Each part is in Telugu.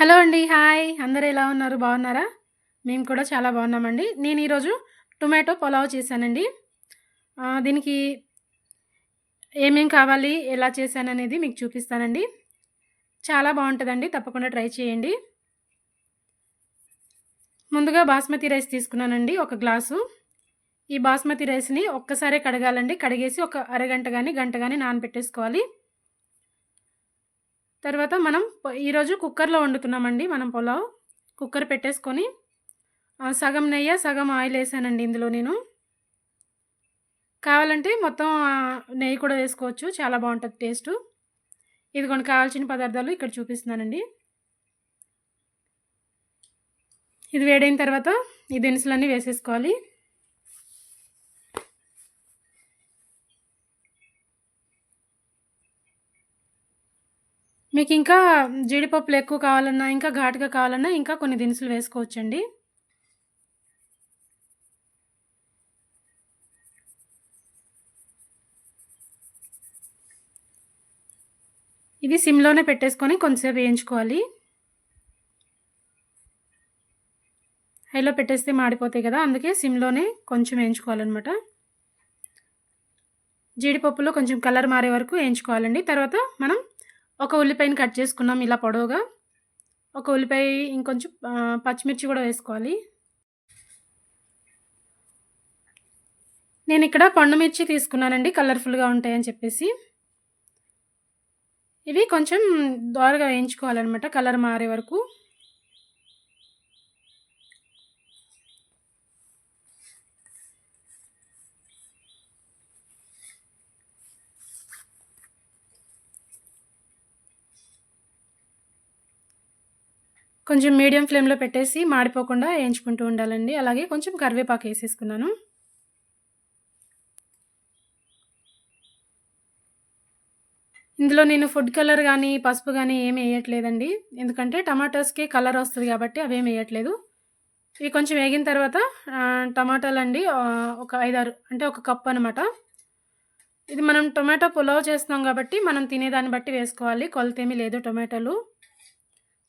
హలో అండి. హాయ్! అందరు ఎలా ఉన్నారు? బాగున్నారా? మేము కూడా చాలా బాగున్నామండి. నేను ఈరోజు టొమాటో పులావ్ చేశానండి. దీనికి ఏమేం కావాలి? ఎలా చేశాననేది మీకు చూపిస్తానండి. చాలా బాగుంటుందండి తప్పకుండా ట్రై చేయండి. ముందుగా బాస్మతి రైస్ తీసుకున్నానండి ఒక గ్లాసు. ఈ బాస్మతి రైస్‌ని ఒక్కసారే కడగాలండి. కడిగేసి ఒక అరగంట కానీ గంట కానీ నానబెట్టేసుకోవాలి. తర్వాత మనం ఈరోజు కుక్కర్‌లో వండుతున్నామండి మనం పులావ్. కుక్కర్ పెట్టేసుకొని సగం నెయ్యి సగం ఆయిల్ వేసానండి ఇందులో నేను. కావాలంటే మొత్తం నెయ్యి కూడా వేసుకోవచ్చు. చాలా బాగుంటుంది టేస్టు. ఇదిగోండి కావాల్సిన పదార్థాలు ఇక్కడ చూపిస్తున్నానండి. ఇది వేడైన తర్వాత ఈ దినుసులన్నీ వేసేసుకోవాలి. మీకు ఇంకా జీడిపప్పులు ఎక్కువ కావాలన్నా, ఇంకా ఘాటుగా కావాలన్నా ఇంకా కొన్ని దినుసులు వేసుకోవచ్చండి. ఇవి సిమ్‌లోనే పెట్టేసుకొని కొంతసేపు వేయించుకోవాలి. హైలో పెట్టేస్తే మాడిపోతాయి కదా! అందుకే సిమ్‌లోనే కొంచెం వేయించుకోవాలన్నమాట జీడిపప్పులో కొంచెం కలర్ మారే వరకు వేయించుకోవాలండి. తర్వాత మనం ఒక ఉల్లిపాయని కట్ చేసుకున్నాం ఇలా పొడవుగా. ఒక ఉల్లిపాయ ఇంకొంచెం పచ్చిమిర్చి కూడా వేసుకోవాలి. నేనిక్కడ పండు మిర్చి తీసుకున్నానండి కలర్‌ఫుల్‌గా ఉంటాయని చెప్పేసి. ఇవి కొంచెం దోరగా వేయించుకోవాలన్నమాట కలర్ మారే వరకు. కొంచెం మీడియం ఫ్లేమ్‌లో పెట్టేసి మాడిపోకుండా వేయించుకుంటూ ఉండాలండి. అలాగే కొంచెం కరివేపాకు వేసేసుకున్నాను ఇందులో నేను ఫుడ్ కలర్ కానీ పసుపు కానీ ఏమి వేయట్లేదండి ఎందుకంటే టమాటోస్‌కి కలర్ వస్తుంది కాబట్టి అవేమి వేయట్లేదు ఇవి కొంచెం వేగిన తర్వాత టమాటాలండి ఒక 5, 6 అంటే ఒక కప్ అనమాట. ఇది మనం టొమాటో పులావ్ చేస్తున్నాం కాబట్టి మనం తినేదాన్ని బట్టి వేసుకోవాలి. కొలతేమీ లేదు టొమాటోలు.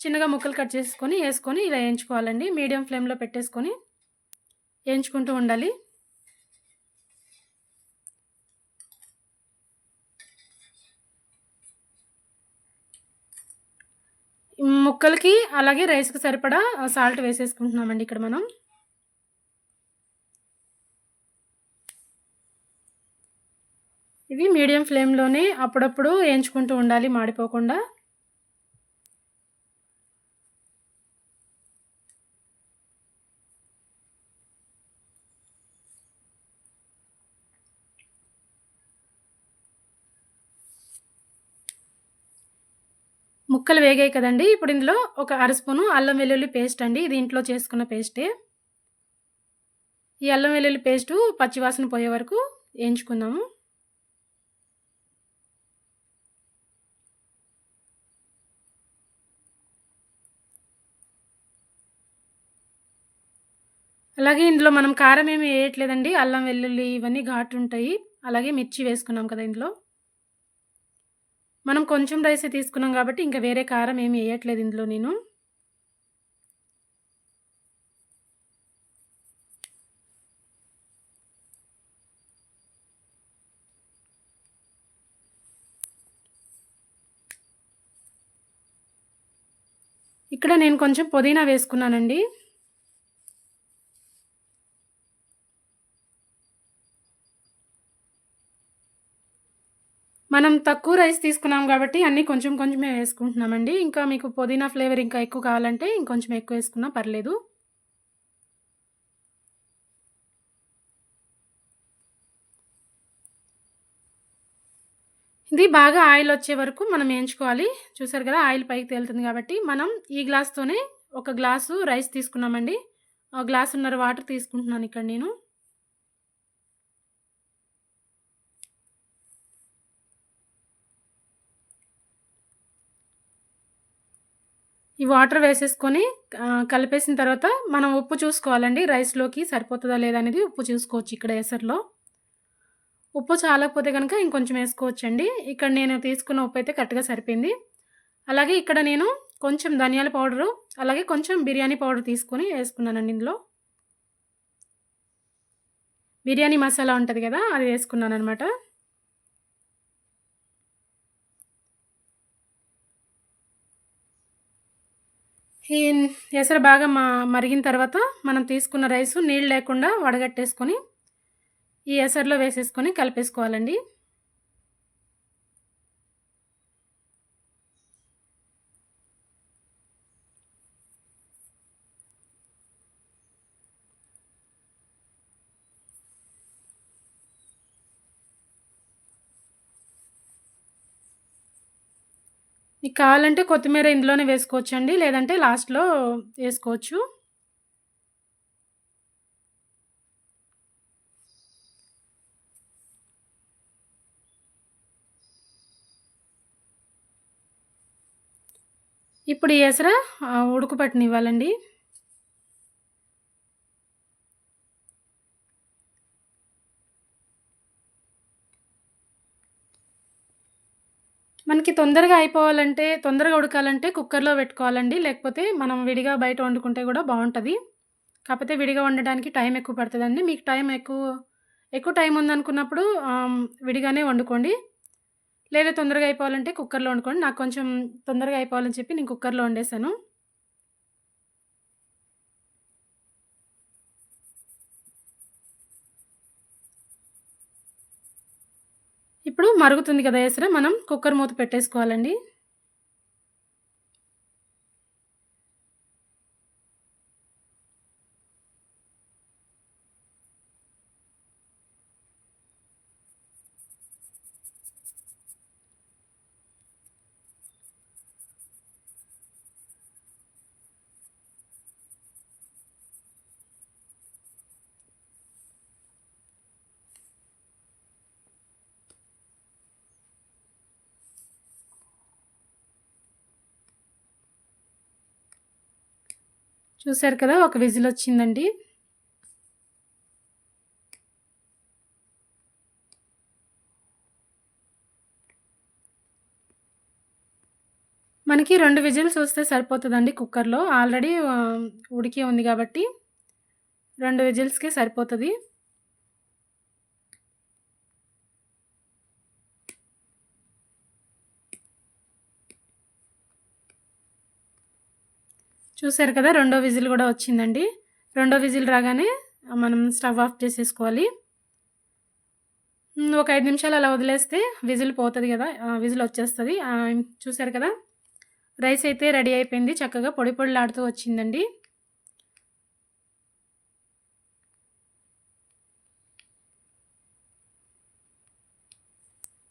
చిన్నగా ముక్కలు కట్ చేసుకొని, వేసుకొని ఇలా వేయించుకోవాలండి మీడియం ఫ్లేమ్‌లో పెట్టేసుకొని వేయించుకుంటూ ఉండాలి. ముక్కలకి అలాగే రైస్‌కి సరిపడా సాల్ట్ వేసేసుకుంటున్నామండి ఇక్కడ మనం. ఇవి మీడియం ఫ్లేమ్‌లోనే అప్పుడప్పుడు వేయించుకుంటూ ఉండాలి మాడిపోకుండా. ముక్కలు వేగాయి కదండీ! ఇప్పుడు ఇందులో ఒక అర స్పూను అల్లం వెల్లుల్లి పేస్ట్ అండి. ఇది ఇంట్లో చేసుకున్న పేస్టే. ఈ అల్లం వెల్లుల్లి పేస్టు పచ్చివాసన పోయే వరకు వేయించుకుందాము అలాగే ఇందులో మనం కారం ఏమి వేయట్లేదండి అల్లం, వెల్లుల్లి ఇవన్నీ ఘాటుంటాయి. అలాగే మిర్చి వేసుకున్నాం కదా ఇందులో. మనం కొంచెం రైస్ తీసుకున్నాం కాబట్టి ఇంకా వేరే కారం ఏమి వేయట్లేదు ఇందులో నేను. ఇక్కడ నేను కొంచెం పుదీనా వేసుకున్నానండి. మనం తక్కువ రైస్ తీసుకున్నాం కాబట్టి అన్నీ కొంచెం కొంచెమే వేసుకుంటున్నామండి. ఇంకా మీకు పుదీనా ఫ్లేవర్ ఇంకా ఎక్కువ కావాలంటే ఇంకొంచెం ఎక్కువ వేసుకున్నా పర్లేదు. ఇది బాగా ఆయిల్ వచ్చే వరకు మనం వేయించుకోవాలి చూసారు కదా! ఆయిల్ పైకి తేలుతుంది కాబట్టి మనం ఈ గ్లాస్‌తోనే ఒక గ్లాసు రైస్ తీసుకున్నామండి. ఒక గ్లాసున్నర వాటర్ తీసుకుంటున్నాను ఇక్కడ నేను. ఈ వాటర్ వేసేసుకొని కలిపేసిన తర్వాత మనం ఉప్పు చూసుకోవాలండి. రైస్‌లోకి సరిపోతుందా లేదా అనేది ఉప్పు చూసుకోవచ్చు ఇక్కడ ఎసర్లో ఉప్పు చాలకపోతే కనుక ఇంకొంచెం వేసుకోవచ్చండి ఇక్కడ నేను తీసుకున్న ఉప్పు అయితే కరెక్ట్‌గా సరిపోయింది. అలాగే ఇక్కడ నేను కొంచెం ధనియాల పౌడరు అలాగే కొంచెం బిర్యానీ పౌడర్ తీసుకొని వేసుకున్నానండి ఇందులో బిర్యానీ మసాలా ఉంటుంది కదా అది వేసుకున్నాను అనమాట ఈ ఎసరు బాగా మా మరిగిన తర్వాత మనం తీసుకున్న రైసు నీళ్ళు లేకుండా వడగట్టేసుకొని ఈ ఎసరులో వేసేసుకొని కలిపేసుకోవాలండి. మీకు కావాలంటే కొత్తిమీర ఇందులోనే వేసుకోవచ్చు అండి లేదంటే లాస్ట్లో వేసుకోవచ్చు. ఇప్పుడు ఈ ఎసర ఇవ్వాలండి మనకి తొందరగా అయిపోవాలంటే తొందరగా ఉడకాలంటే కుక్కర్లో పెట్టుకోవాలండి. లేకపోతే మనం విడిగా బయట వండుకుంటే కూడా బాగుంటుంది. కాకపోతే విడిగా వండడానికి టైం ఎక్కువ పడుతుందండి. మీకు టైం ఎక్కువ ఎక్కువ టైం ఉందనుకున్నప్పుడు విడిగానే వండుకోండి. లేదా తొందరగా అయిపోవాలంటే కుక్కర్లో వండుకోండి. నాకు కొంచెం తొందరగా అయిపోవాలని చెప్పి నేను కుక్కర్లో వండేసాను ఇప్పుడు మరుగుతుంది కదా వేసరే మనం కుక్కర్ మూత పెట్టేసుకోవాలండి. చూసారు కదా ఒక విజిల్ వచ్చిందండి. మనకి రెండు విజిల్స్ వస్తే సరిపోతుందండి కుక్కర్లో. ఆల్రెడీ ఉడికి ఉంది కాబట్టి రెండు విజిల్స్కి సరిపోతుంది. చూసారు కదా రెండో విజిల్ కూడా వచ్చిందండి. రెండో విజిల్ రాగానే మనం స్టవ్ ఆఫ్ చేసేసుకోవాలి. ఒక ఐదు నిమిషాలు అలా వదిలేస్తే విజిల్ పోతుంది కదా విజిల్ వచ్చేస్తుంది. చూసారు కదా రైస్ అయితే రెడీ అయిపోయింది. చక్కగా పొడి పొడిలాడుతూ వచ్చిందండి.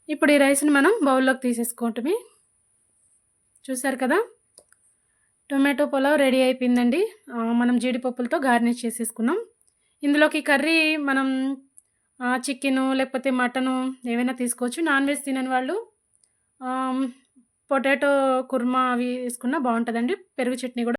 ఇప్పుడు ఈ రైస్ని మనం బౌల్లోకి తీసేసుకోవటమే. చూసారు కదా టొమాటో పులావ్ రెడీ అయిపోయిందండి. మనం జీడిపప్పులతో గార్నిష్ చేసేసుకున్నాం. ఇందులోకి కర్రీ మనం చికెను లేకపోతే మటను ఏవైనా తీసుకోవచ్చు. నాన్ వెజ్ తినని వాళ్ళు పొటాటో కుర్మా అవి వేసుకున్నా బాగుంటుందండి. పెరుగు చట్నీ కూడా